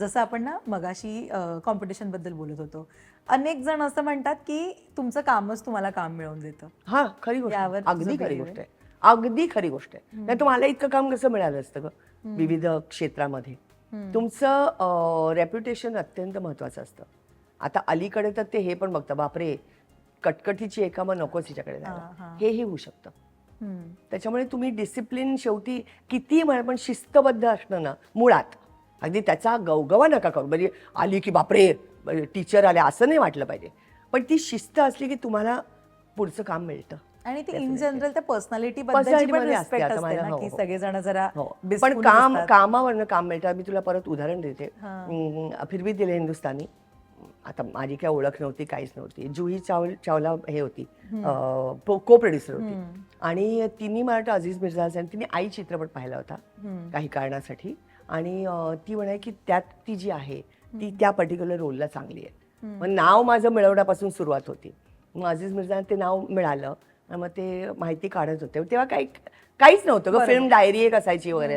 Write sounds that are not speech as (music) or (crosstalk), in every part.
जसं आपण ना मगाशी कॉम्पिटिशनबद्दल बोलत होतो. अनेक जण असं म्हणतात की तुमचं कामच तुम्हाला काम मिळवून देतं. हा खरी गोष्ट. अगदी खरी गोष्ट आहे. अगदी खरी गोष्ट आहे. नाही तुम्हाला इतकं काम कसं मिळालं असतं ग? विविध क्षेत्रामध्ये. तुमचं रेप्युटेशन अत्यंत महत्वाचं असतं. आता अलीकडे तर ते हे पण बघतं बापरे कटकटीची एका मग नकोच हिच्याकडे जायला. हेही होऊ शकतं. त्याच्यामुळे तुम्ही डिसिप्लिन शेवटी किती म्हणा पण शिस्तबद्ध असणं ना मुळात. अगदी त्याचा गवगवा नका करू. म्हणजे आली की बापरे टीचर आले असं नाही वाटलं पाहिजे. पण ती शिस्त असली की तुम्हाला पुढचं काम मिळतं. आणि ती इन. जनरल त्या पर्सनॅलिटी हो, हो. सगळेजण जरा हो. पण काम. कामावरनं काम मिळतं. मी तुला परत उदाहरण देते. फिर भी दिले हिंदुस्तानी आता माझी काय ओळख नव्हती काहीच नव्हती. जुही चावल चावला हे होती. को प्रोड्युसर होती. आणि तिने मला वाटतं अझीज मिर्झा आणि तिने आई चित्रपट पाहिला होता. काही कारणासाठी. आणि ती म्हणाय की त्यात ती जी आहे ती त्या पर्टिक्युलर रोलला चांगली आहे. मग नाव माझं मिळवण्यापासून सुरुवात होती. मग अझीज मिर्झा ते नाव मिळालं. आणि मग ते माहिती काढत होते. तेव्हा काही काहीच नव्हतं ग. फिल्म डायरी एक असायची वगैरे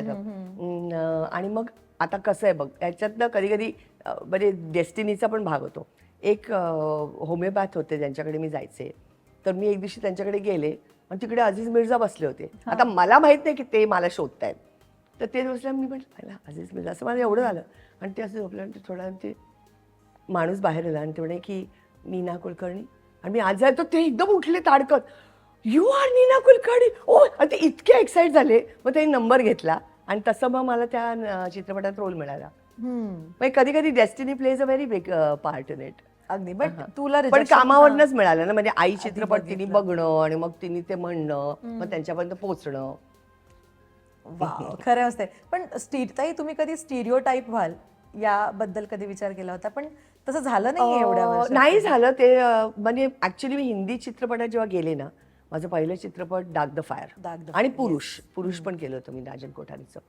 आणि मग आता कसं आहे बघ याच्यातनं कधी कधी म्हणजे डेस्टिनीचा पण भाग होतो. एक होमिओपॅथ होते ज्यांच्याकडे मी जायचे. तर मी एक दिवशी त्यांच्याकडे गेले आणि तिकडे अझीज मिर्झा बसले होते. आता मला माहीत नाही की ते मला शोधतायत. तर ते बसल्या मी म्हटलं "आयला, अझीज मिर्झा असं मला एवढं झालं. आणि ते असं झोपलं आणि ते थोडा ते माणूस बाहेर आला आणि ते म्हणे की नीना कुलकर्णी. आणि मी आज जायचो ते एकदम उठले ताडकत यू आर नीना कुलकर्णी. ओ आणि ते इतके एक्साइट झाले. मग त्यांनी नंबर घेतला आणि तसं मग मला त्या चित्रपटात रोल मिळाला. म्हणजे कधी कधी destiny plays a very big part in it अगदी. बट तुला पण कामावरनच मिळालं ना. म्हणजे आई चित्रपट तिने. बघणं आणि मग तिने ते म्हणणं मग त्यांच्यापर्यंत पोहोचणं. वाव खरं असते पण स्टीरताही तुम्ही कधी स्टिरिओ टाईप व्हाल? याबद्दल कधी विचार केला होता? पण तसं झालं नाही एवढ्या वर्षात. नाही झालं. ते म्हणजे ऍक्च्युली मी हिंदी चित्रपटात जेव्हा गेले ना माझं पहिलं चित्रपट डाग द फायर. डाग द आणि पुरुष पुरुष पण केलं होतं मी राजन कोठारीचं.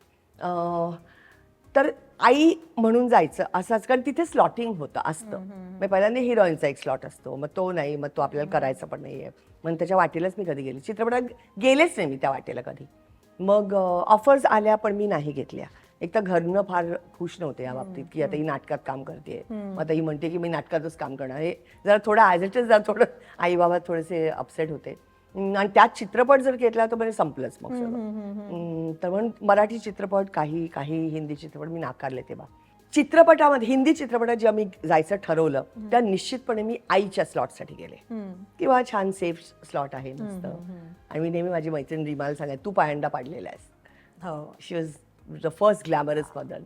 तर आई म्हणून जायचं असंच कारण तिथे स्लॉटिंग होतं असतं. मग पहिल्यांदा हिरोईनचा एक स्लॉट असतो. मग तो नाही मग तो आपल्याला करायचा पण नाहीये. मग त्याच्या वाटेलाच मी कधी गेले. चित्रपटात गेलेच नाही मी त्या वाटेला कधी. मग ऑफर्स आल्या पण मी नाही घेतल्या. एक तर घरनं फार खुश नव्हते या बाबतीत की आता ही नाटकात काम करते मग आता ही म्हणते की मी नाटकातच काम करणार. हे जरा थोडं ॲज इट इज जरा थोडं आई बाबा थोडेसे अपसेट होते. आणि त्यात चित्रपट जर घेतला तर म्हणजे संपलंच मग सगळं. तर म्हणून मराठी चित्रपट काही काही हिंदी चित्रपट मी नाकारले तेव्हा. चित्रपटामध्ये हिंदी चित्रपटात जेव्हा मी जायचं ठरवलं तेव्हा निश्चितपणे मी आईच्या स्लॉटसाठी गेले. किंवा छान सेफ स्लॉट आहे मस्त. आणि मी नेहमी माझी मैत्रीण रिमाला सांगाय तू पायंडा पाडलेला आहेस. She was the first glamorous mother.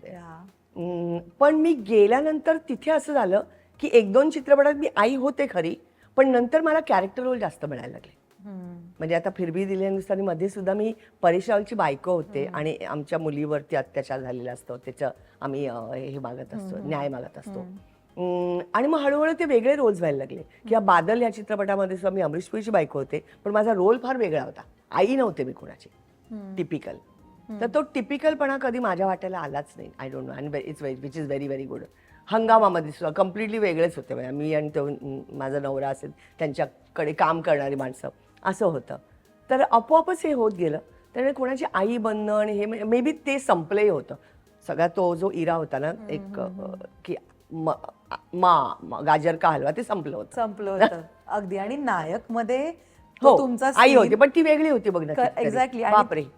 पण मी गेल्यानंतर तिथे असं झालं की एक दोन चित्रपटात मी आई होते खरी पण नंतर मला कॅरेक्टर रोल जास्त मिळायला लागले. म्हणजे आता फिरबी दिली हिंदुस्थानी मध्ये सुद्धा मी परेश रावलची बायको होते आणि आमच्या मुलीवरती अत्याचार झालेला असतो. त्याचं आम्ही हे मागत असतो न्याय मागत असतो. आणि मग हळूहळू ते वेगळे रोल्स व्हायला लागले. किंवा बादल या चित्रपटामध्ये सुद्धा मी अमरीश पुरीची बायको होते पण माझा रोल फार वेगळा होता. आई नव्हते मी कोणाची. टिपिकल तर तो टिपिकलपणा कधी माझ्या वाट्याला आलाच नाही. I don't know and it's which is very very good हंगामामध्ये सुद्धा कम्प्लिटली वेगळेच होते म्हणजे मी आणि तो माझा नवरा असेल त्यांच्याकडे काम करणारी माणसं. असं होतं. तर आपोआपच हे होत गेलं. त्यामुळे कोणाची आई बनणं आणि हे मे बी ते संपलंही होतं. सगळा तो जो इरा होता ना एक की म- मा गाजर का हलवा ते संपलं होतं. संपलं होतं. (laughs) अगदी. आणि नायकमध्ये हो तुमचा आई होती पण ती वेगळी होती बघ एक्झॅक्टली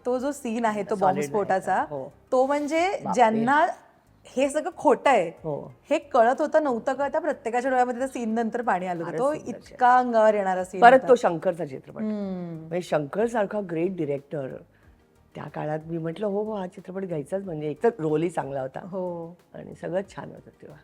तो जो सीन आहे तो बॉम्बस्फोटाचा. हो. तो म्हणजे ज्यांना हे सगळं खोटं आहे. हो. हे कळत होतं नव्हतं कळत. प्रत्येकाच्या डोळ्यामध्ये सीन नंतर पाणी आलं होतं. फारच तो इतका अंगावर येणारा सीन परत तो शंकरचा चित्रपट. म्हणजे शंकर सारखा ग्रेट डिरेक्टर त्या काळात मी म्हटलं हो हो हा चित्रपट घ्यायचाच. म्हणजे एक तर रोलही चांगला होता. हो. आणि सगळंच छान होतं तेव्हा.